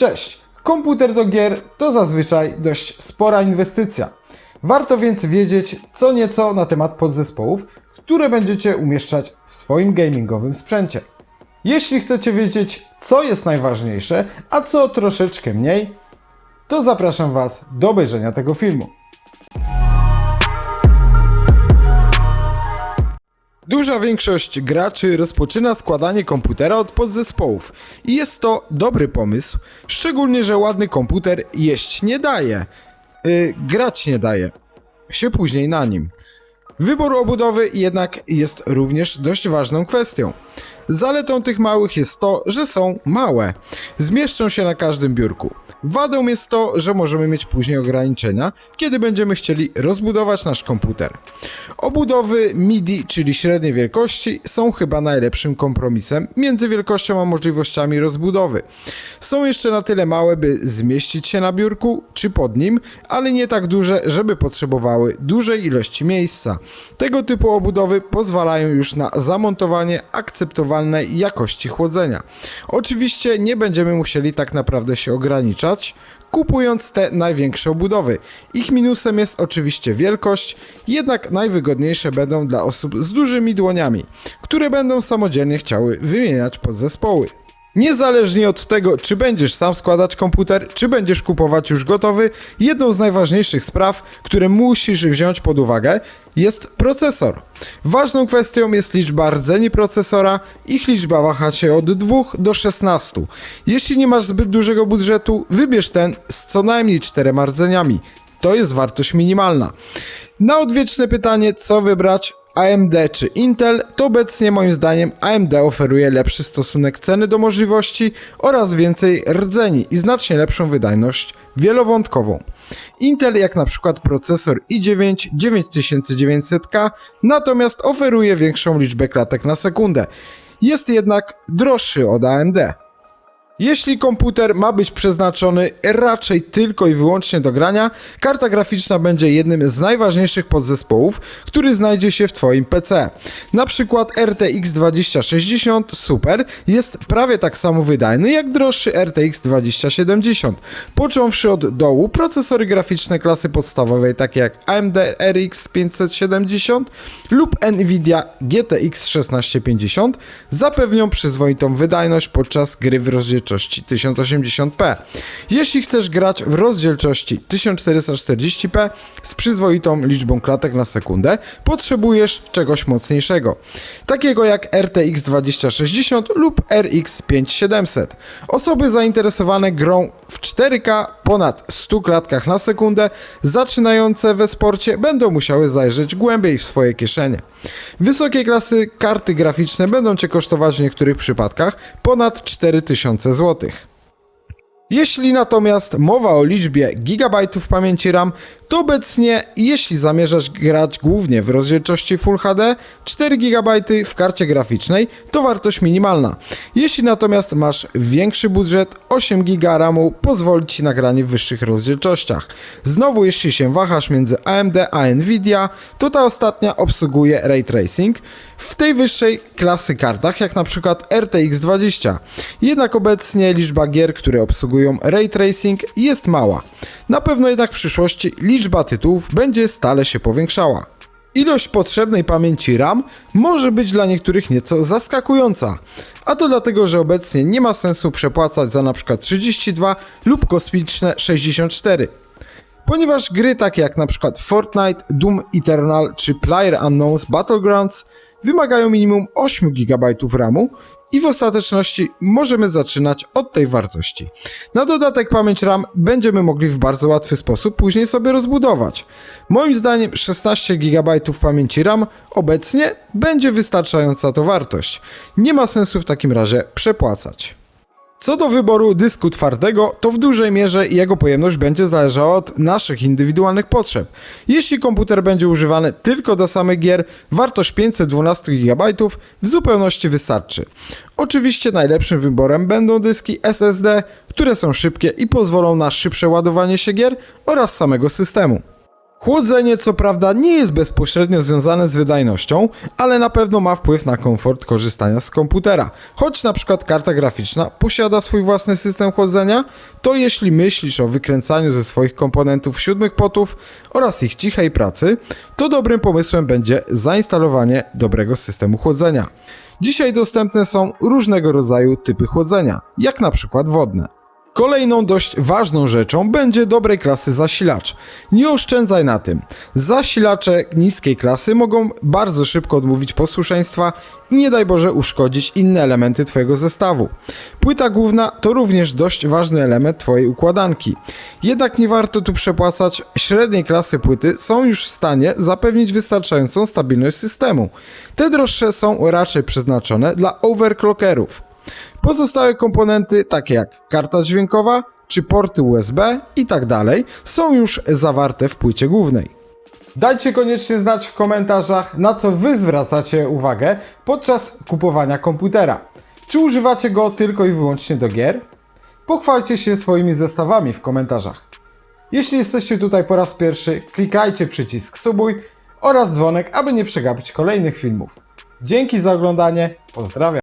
Cześć! Komputer do gier to zazwyczaj dość spora inwestycja. Warto więc wiedzieć co nieco na temat podzespołów, które będziecie umieszczać w swoim gamingowym sprzęcie. Jeśli chcecie wiedzieć, co jest najważniejsze, a co troszeczkę mniej, to zapraszam Was do obejrzenia tego filmu. Duża większość graczy rozpoczyna składanie komputera od podzespołów i jest to dobry pomysł, szczególnie, że ładny komputer jeść nie daje, yy, grać nie daje, się później na nim. Wybór obudowy jednak jest również dość ważną kwestią. Zaletą tych małych jest to, że są małe. Zmieszczą się na każdym biurku. Wadą jest to, że możemy mieć później ograniczenia, kiedy będziemy chcieli rozbudować nasz komputer. Obudowy MIDI, czyli średniej wielkości, są chyba najlepszym kompromisem między wielkością a możliwościami rozbudowy. Są jeszcze na tyle małe, by zmieścić się na biurku czy pod nim, ale nie tak duże, żeby potrzebowały dużej ilości miejsca. Tego typu obudowy pozwalają już na zamontowanie akceptowalnej jakości chłodzenia. Oczywiście nie będziemy musieli tak naprawdę się ograniczać, kupując te największe obudowy. Ich minusem jest oczywiście wielkość, jednak najwygodniejsze będą dla osób z dużymi dłoniami, które będą samodzielnie chciały wymieniać podzespoły. Niezależnie od tego, czy będziesz sam składać komputer, czy będziesz kupować już gotowy, jedną z najważniejszych spraw, które musisz wziąć pod uwagę, jest procesor. Ważną kwestią jest liczba rdzeni procesora. Ich liczba waha się od 2 do 16. Jeśli nie masz zbyt dużego budżetu, wybierz ten z co najmniej 4 rdzeniami. To jest wartość minimalna. Na odwieczne pytanie, co wybrać, AMD czy Intel, to obecnie moim zdaniem AMD oferuje lepszy stosunek ceny do możliwości oraz więcej rdzeni i znacznie lepszą wydajność wielowątkową. Intel jak na przykład procesor i9 9900K natomiast oferuje większą liczbę klatek na sekundę. Jest jednak droższy od AMD. Jeśli komputer ma być przeznaczony raczej tylko i wyłącznie do grania, karta graficzna będzie jednym z najważniejszych podzespołów, który znajdzie się w Twoim PC. Na przykład RTX 2060 Super jest prawie tak samo wydajny jak droższy RTX 2070. Począwszy od dołu, procesory graficzne klasy podstawowej takie jak AMD RX 570 lub Nvidia GTX 1650 zapewnią przyzwoitą wydajność podczas gry w rozdzielczości 1080p. Jeśli chcesz grać w rozdzielczości 1440p z przyzwoitą liczbą klatek na sekundę, potrzebujesz czegoś mocniejszego, takiego jak RTX 2060 lub RX 5700. Osoby zainteresowane grą w 4K ponad 100 klatkach na sekundę, zaczynające we sporcie, będą musiały zajrzeć głębiej w swoje kieszenie. Wysokiej klasy karty graficzne będą Cię kosztować w niektórych przypadkach ponad 4000 zł. Jeśli natomiast mowa o liczbie gigabajtów pamięci RAM, to obecnie, jeśli zamierzasz grać głównie w rozdzielczości Full HD, 4 GB w karcie graficznej to wartość minimalna. Jeśli natomiast masz większy budżet, 8 GB RAMu pozwoli Ci na granie w wyższych rozdzielczościach. Znowu, jeśli się wahasz między AMD a Nvidia, to ta ostatnia obsługuje Ray Tracing w tej wyższej klasy kartach, jak na przykład RTX 20. Jednak obecnie liczba gier, które obsługują Ray Tracing jest mała. Na pewno jednak w przyszłości liczba tytułów będzie stale się powiększała. Ilość potrzebnej pamięci RAM może być dla niektórych nieco zaskakująca, a to dlatego, że obecnie nie ma sensu przepłacać za np. 32 lub kosmiczne 64. Ponieważ gry takie jak np. Fortnite, Doom Eternal czy PlayerUnknown's Battlegrounds wymagają minimum 8 GB RAMu i w ostateczności możemy zaczynać od tej wartości. Na dodatek pamięć RAM będziemy mogli w bardzo łatwy sposób później sobie rozbudować. Moim zdaniem 16 GB pamięci RAM obecnie będzie wystarczająca to wartość. Nie ma sensu w takim razie przepłacać. Co do wyboru dysku twardego, to w dużej mierze jego pojemność będzie zależała od naszych indywidualnych potrzeb. Jeśli komputer będzie używany tylko do samych gier, wartość 512 GB w zupełności wystarczy. Oczywiście najlepszym wyborem będą dyski SSD, które są szybkie i pozwolą na szybsze ładowanie się gier oraz samego systemu. Chłodzenie co prawda nie jest bezpośrednio związane z wydajnością, ale na pewno ma wpływ na komfort korzystania z komputera. Choć na przykład karta graficzna posiada swój własny system chłodzenia, to jeśli myślisz o wykręcaniu ze swoich komponentów siódmych potów oraz ich cichej pracy, to dobrym pomysłem będzie zainstalowanie dobrego systemu chłodzenia. Dzisiaj dostępne są różnego rodzaju typy chłodzenia, jak na przykład wodne. Kolejną dość ważną rzeczą będzie dobrej klasy zasilacz. Nie oszczędzaj na tym. Zasilacze niskiej klasy mogą bardzo szybko odmówić posłuszeństwa i nie daj Boże uszkodzić inne elementy Twojego zestawu. Płyta główna to również dość ważny element Twojej układanki. Jednak nie warto tu przepłacać, średniej klasy płyty są już w stanie zapewnić wystarczającą stabilność systemu. Te droższe są raczej przeznaczone dla overclockerów. Pozostałe komponenty, takie jak karta dźwiękowa czy porty USB i tak są już zawarte w płycie głównej. Dajcie koniecznie znać w komentarzach, na co Wy zwracacie uwagę podczas kupowania komputera. Czy używacie go tylko i wyłącznie do gier? Pochwalcie się swoimi zestawami w komentarzach. Jeśli jesteście tutaj po raz pierwszy, klikajcie przycisk subuj oraz dzwonek, aby nie przegapić kolejnych filmów. Dzięki za oglądanie, pozdrawiam.